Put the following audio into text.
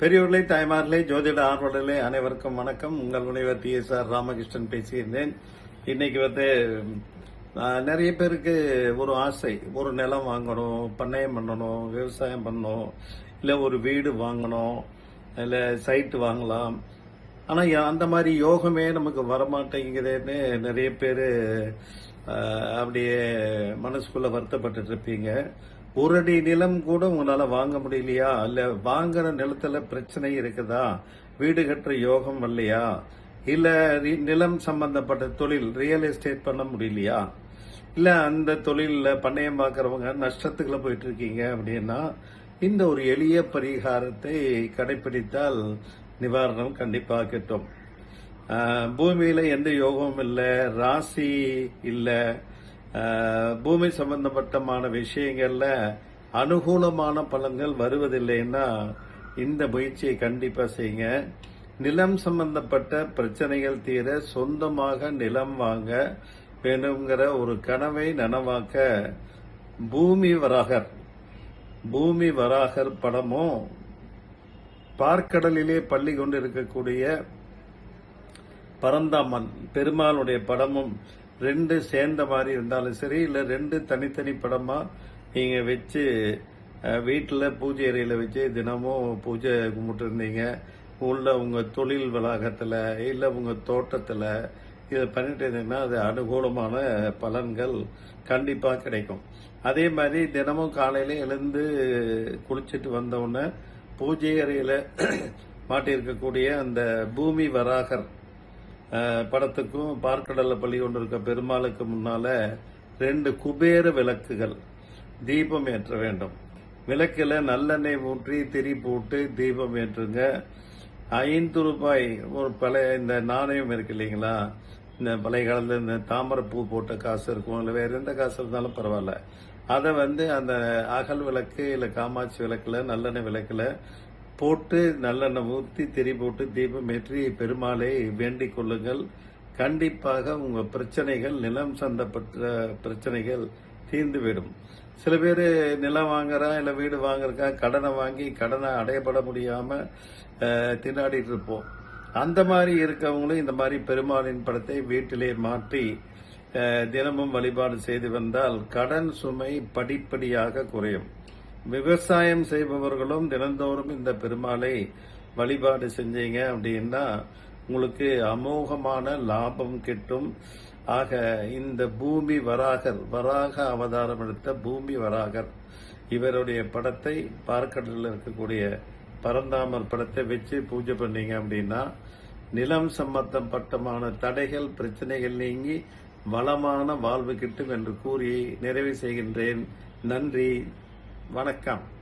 பெரியவர்களே தாய்மார்களே ஜோதிட ஆர்வலர்களே அனைவருக்கும் வணக்கம். உங்கள் முனைவர் டி எஸ் ஆர் ராமகிருஷ்ணன் பேசியிருந்தேன். இன்னைக்கு வந்து நிறைய பேருக்கு ஒரு ஆசை ஒரு நிலம் வாங்கணும் பண்ணையம் பண்ணணும் விவசாயம் பண்ணணும் இல்லை ஒரு வீடு வாங்கணும் இல்லை சைட்டு வாங்கலாம். ஆனால் அந்த மாதிரி யோகமே நமக்கு வரமாட்டேங்குதுன்னு நிறைய பேர் அப்படியே மனசுக்குள்ள வருத்தப்பட்டு இருப்பீங்க. ஒரு அடி நிலம் கூட உங்களால வாங்க முடியலையா? இல்ல வாங்குற நிலத்துல பிரச்சனை இருக்குதா? வீடு கட்டுற யோகம் வரலையா? இல்ல நிலம் சம்பந்தப்பட்ட தொழில் ரியல் எஸ்டேட் பண்ண முடியலையா? இல்ல அந்த தொழில பண்ணையம் பார்க்கறவங்க நஷ்டத்துக்குள்ள போயிட்டு இருக்கீங்க அப்படின்னா இந்த ஒரு எளிய பரிகாரத்தை கடைபிடித்தால் நிவாரணம் கண்டிப்பாக கிட்டும். பூமியில எந்த யோகமும் இல்லை ராசி இல்லை. பூமி சம்பந்தப்பட்டமான விஷயங்கள்ல அனுகூலமான பலன்கள் வருவதில்லைன்னா இந்த முயற்சியை கண்டிப்பா செய்யுங்க. நிலம் சம்பந்தப்பட்ட பிரச்சனைகள் தீர சொந்தமாக நிலம் வாங்க வேணுங்கிற ஒரு கனவை நனவாக்க பூமி வராகர் பூமி வராகர் படமும் பார்க்கடலிலே பள்ளி கொண்டு இருக்கக்கூடிய பரந்தாமன் பெருமாளுடைய படமும் ரெண்டு சேர்ந்த மாதிரி இருந்தாலும் சரி இல்ல ரெண்டு தனித்தனி படமா நீங்க வச்சு வீட்டில் பூஜை அறையில் வச்சு தினமும் பூஜை கும்பிட்டுருந்தீங்க. உள்ள உங்கள் தொழில் வளாகத்தில் இல்லை உங்கள் தோட்டத்தில் இதை பண்ணிட்டு இருந்தீங்கன்னா அது அனுகூலமான பலன்கள் கண்டிப்பாக கிடைக்கும். அதே மாதிரி தினமும் காலையில் எழுந்து குளிச்சுட்டு வந்தவுடனே பூஜை அறையில் மாட்டியிருக்கக்கூடிய அந்த பூமி வராகர் படத்துக்கும் பார்க்கடலை பள்ளி கொண்டு இருக்க பெருமாளுக்கு முன்னால ரெண்டு குபேர விளக்குகள் தீபம் ஏற்ற வேண்டும். விளக்கில் நல்லெண்ணெய் ஊற்றி திரி போட்டு தீபம் ஏற்றுங்க. ஐந்து ரூபாய் ஒரு பழைய இந்த நாணயம் இருக்கு இல்லைங்களா? இந்த பழைய காலத்தில் இந்த தாமரை பூ போட்ட காசு இருக்கும். இல்லை வேற எந்த காசு இருந்தாலும் பரவாயில்ல. அதை வந்து அந்த அகல் விளக்கு இல்லை காமாட்சி விளக்கில் நல்லெண்ணெய் விளக்கில் போட்டு நல்லெண்ணெய் ஊற்றி திரி போட்டு தீபம் ஏற்றி பெருமாளை வேண்டிக் கொள்ளுங்கள். கண்டிப்பாக உங்கள் பிரச்சனைகள் நிலம் சந்தப்பட்ட பிரச்சனைகள் தீர்ந்துவிடும். சில பேர் நிலம் வாங்குறா இல்லை வீடு வாங்குறக்கா கடனை வாங்கி கடனை அடையப்பட முடியாமல் திண்டாடிட்டு இருப்போம். அந்த மாதிரி இருக்கவங்களும் இந்த மாதிரி பெருமாளின் படத்தை வீட்டிலே மாற்றி தினமும் வழிபாடு செய்து வந்தால் கடன் சுமை படிப்படியாக குறையும். விவசாயம் செய்பவர்களும் தினந்தோறும் இந்த பெருமாளை வழிபாடு செஞ்சீங்க அப்படின்னா உங்களுக்கு அமோகமான லாபம் கிட்டும். ஆக இந்த பூமி வராகர் வராக அவதாரம் எடுத்த பூமி வராகர் இவருடைய படத்தை பார்க்கடலில் இருக்கக்கூடிய பரந்தாமர் படத்தை வச்சு பூஜை பண்ணீங்க அப்படின்னா நிலம் சம்பந்தப்பட்டமான தடைகள் பிரச்சனைகள் நீங்கி வளமான வாழ்வு கிட்டும் என்று கூறி நிறைவு செய்கின்றேன். நன்றி. வணக்கம்.